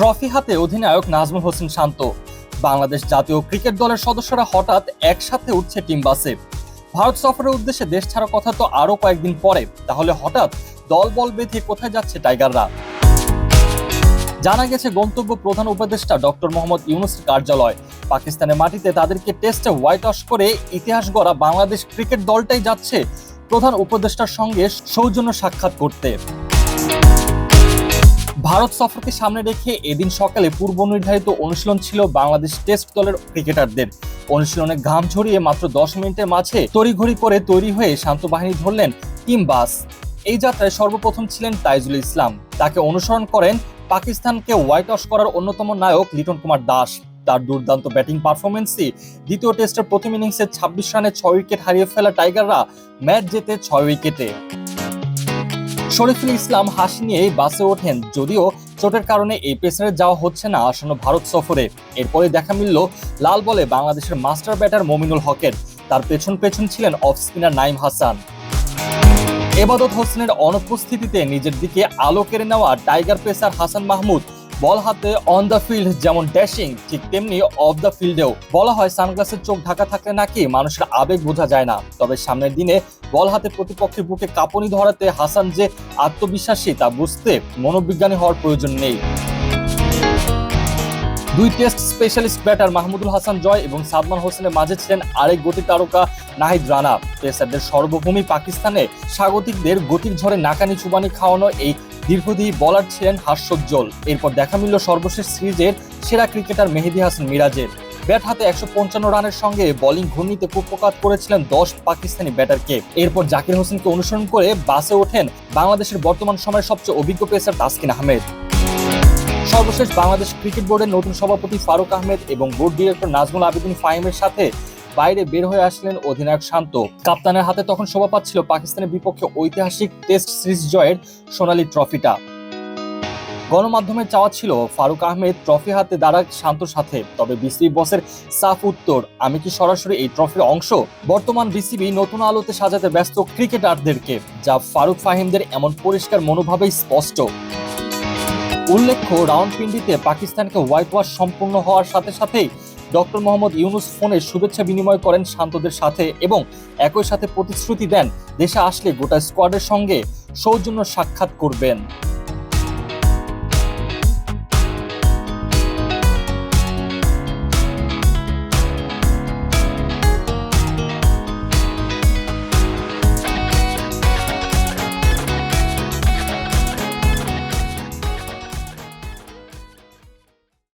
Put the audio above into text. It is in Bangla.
ট্রফি হাতে অধিনায়ক নাজমুল হোসেন শান্ত। বাংলাদেশ জাতীয় ক্রিকেট দলের সদস্যরা হঠাৎ একসাথে উঠছে টিম বাসে। ভারত সফরের উদ্দেশ্যে দেশ ছাড়া কথা তো আরও কয়েকদিন পরে। তাহলে হঠাৎ দল বল বেঁধে কোথায় যাচ্ছে টাইগাররা? জানা গেছে, গন্তব্য প্রধান উপদেষ্টা ডক্টর মোহাম্মদ ইউনুসের কার্যালয়। পাকিস্তানের মাটিতে তাদেরকে টেস্টে হোয়াইট ওয়াশ করে ইতিহাস গড়া বাংলাদেশ ক্রিকেট দলটাই যাচ্ছে প্রধান উপদেষ্টার সঙ্গে সৌজন্য সাক্ষাৎ করতে। ভারত সফরকে সামনে রেখে এদিন সকালে পূর্ব নির্ধারিত অনুশীলন ছিল বাংলাদেশ টেস্ট দলের ক্রিকেটারদের। অনুশীলনে ঘাম ঝরিয়ে মাত্র দশ মিনিটের মাঝে তড়িঘড়ি করে তৈরি হয়ে শান্ত বাহিনী ধরলেন টিম বাস। এই যাত্রায় সর্বপ্রথম ছিলেন তাইজুল ইসলাম। তাকে অনুসরণ করেন পাকিস্তানকে হোয়াইট ওয়াশ করার অন্যতম নায়ক লিটন কুমার দাস। তার দুর্দান্ত ব্যাটিং পারফরমেন্সই দ্বিতীয় টেস্টের প্রথম ইনিংসে ছাব্বিশ রানে ছয় উইকেট হারিয়ে ফেলা টাইগাররা ম্যাচ জেতে ছয় উইকেটে। শরীফুল ইসলাম হাসি নিয়েই বাসে ওঠেন, যদিও চোটের কারণে এই পেসারে যাওয়া হচ্ছে না আসন্ন ভারত সফরে। এরপরে দেখা মিলল লাল বলে বাংলাদেশের মাস্টার ব্যাটার মমিনুল হকের। তার পেছন পেছন ছিলেন অফ স্পিনার নাইম হাসান। এবাদত হোসেনের অনুপস্থিতিতে নিজের দিকে আলো কেড়ে নেওয়া tiger pacer Hasan Mahmud, ball হাতে অন দ্য ফিল্ড যেমন ড্যাশিং ঠিক তেমনি অফ দ্য ফিল্ডেও বলা হয় সানগ্লাসের চোখ ঢাকা থাকলে নাকি মানুষের আবেগ বোঝা যায় না। তবে সামনের দিনে বল হাতে প্রতিপক্ষের বুকে কাঁপুনি ধরাতে হাসান যে আত্মবিশ্বাসী তা বুঝতে মনোবিজ্ঞানী হওয়ার প্রয়োজন নেই। দুই test specialist batter Mahmudul Hasan Joy এবং সাদমান হোসেনের মাঝে ছিলেন আরেক গতি তারকা নাহিদ রানা। পেসারদের সর্বভূমি পাকিস্তানে স্বাগতিকদের গতির ঝড়ে নাকানি চুবানি খাওয়ানো এই দীর্ঘদিন বলার ছিলেন হাস্যোজ্জ্বল। এরপর দেখা মিলল সর্বশেষ সিরিজের সেরা ক্রিকেটার মেহেদি হাসান মিরাজের। ব্যাট হাতে একশো পঞ্চান্ন রানের সঙ্গে বোলিং ঘূর্ণিতে কুপকাত করেছিলেন দশ পাকিস্তানি ব্যাটারকে। এরপর জাকির হোসেনকে অনুসরণ করে বাসে ওঠেন বাংলাদেশের বর্তমান সময়ের সবচেয়ে অভিজ্ঞ পেসার তাসকিন আহমেদ। সর্বশেষ বাংলাদেশ ক্রিকেট বোর্ডের নতুন সভাপতি ফারুক আহমেদ এবং বোর্ড ডিরেক্টর নাজমুল আবেদিন ফাহিমের সাথে বাইরে বের হয়ে আসলেন অধিনায়ক শান্ত। কাপ্তানের হাতে তখন শোভা পাচ্ছিল পাকিস্তানের বিপক্ষে ঐতিহাসিক টেস্ট সিরিজ জয়ের সোনালী ট্রফিটা। গণমাধ্যমের চাওয়া ছিল ফারুক আহমেদ ট্রফি হাতে দাঁড়াক শান্তর সাথে। তবে বিসিবি বসের সাফ উত্তর, আমি কি সরাসরি এই ট্রফির অংশ? বর্তমান বিসিবি নতুন আলোতে সাজাতে ব্যস্ত ক্রিকেটারদেরকে, যা ফারুক ফাহিমদের এমন পরিষ্কার মনোভাবেই স্পষ্ট। উল্লেখ্য, রাউন্ডপিন্ডিতে পাকিস্তানকে হোয়াইট ওয়াশ সম্পূর্ণ হওয়ার সাথে সাথেই ডক্টর মোহাম্মদ ইউনুস ফোনে শুভেচ্ছা বিনিময় করেন শান্তদের সাথে এবং একই সাথে প্রতিশ্রুতি দেন, দেশে আসলে গোটা স্কোয়াডের সঙ্গে সৌজন্য সাক্ষাৎ করবেন।